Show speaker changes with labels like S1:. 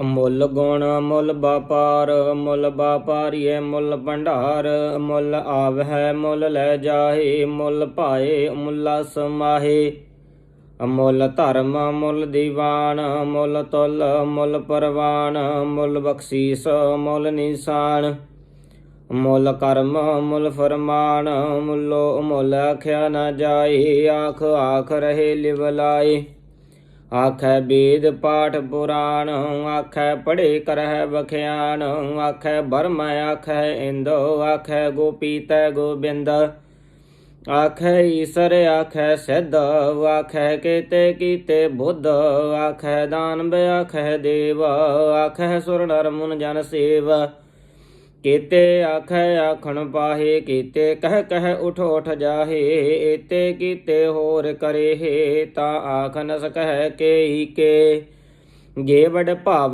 S1: ਅਮੁੱਲ ਗੁਣ ਮੁੱਲ ਵਪਾਰ ਮੁੱਲ ਵਪਾਰੀਏ ਮੁੱਲ ਭੰਡਾਰ, ਅਮੁੱਲ ਆਵਹਿ ਮੁੱਲ ਲੈ ਜਾਹੇ, ਮੁੱਲ ਭਾਏ, ਅਮੁੱਲਾ ਸਮਾਹੇ। ਅਮੁੱਲ ਧਰਮ ਮੁੱਲ ਦੀਵਾਨ ਮੁੱਲ ਤੁਲ ਮੁੱਲ ਪਰਵਾਨ ਮੁੱਲ ਬਖਸ਼ੀਸ ਮੁੱਲ ਨਿਸ਼ਾਨ। ਮੁੱਲ ਕਰਮ ਮੁੱਲ ਫਰਮਾਨ ਮੁੱਲੋ ਮੁੱਲ ਆਖਿਆ ਨਾ ਜਾਏ, ਆਖ ਆਖ ਰਹੇ ਲਿਵ ਲਾਏ ਆਖੈ ਵੇਦ ਪਾਠ ਪੁਰਾਣ, ਆਖੈ ਪੜ੍ਹੇ ਕਰਹਿ ਬਖਿਆਨ ਆਖੈ ਬਰਮ ਆਖੈ ਇੰਦੋ, ਆਖੈ ਗੋਪੀ ਤੈ ਗੋਬਿੰਦ ਆਖੈ ਈਸਰ, ਆਖੈ ਸਿੱਧ, ਆਖੈ ਕੀਤੇ ਕੀਤੇ ਬੁੱਧ, ਆਖੈ ਦਾਨਵ, ਆਖੈ ਦੇਵ, ਆਖੈ ਸੁਰ ਨਰ ਮੁਨ ਜਨ ਸੇਵ। ਕੀਤੇ ਆਖੈ ਆਖਣ ਪਾਹੇ, ਕੀਤੇ ਕਹਿ ਕਹਿ ਉਠ ਉਠ ਜਾਹੇ, ਏਤੇ ਕੀਤੇ ਹੋਰ ਕਰੇ ਤਾਂ ਆਖ ਨ ਸਕਹਿ ਕੇ ਹੀ ਕੇ। ਜੇ ਭਾਵ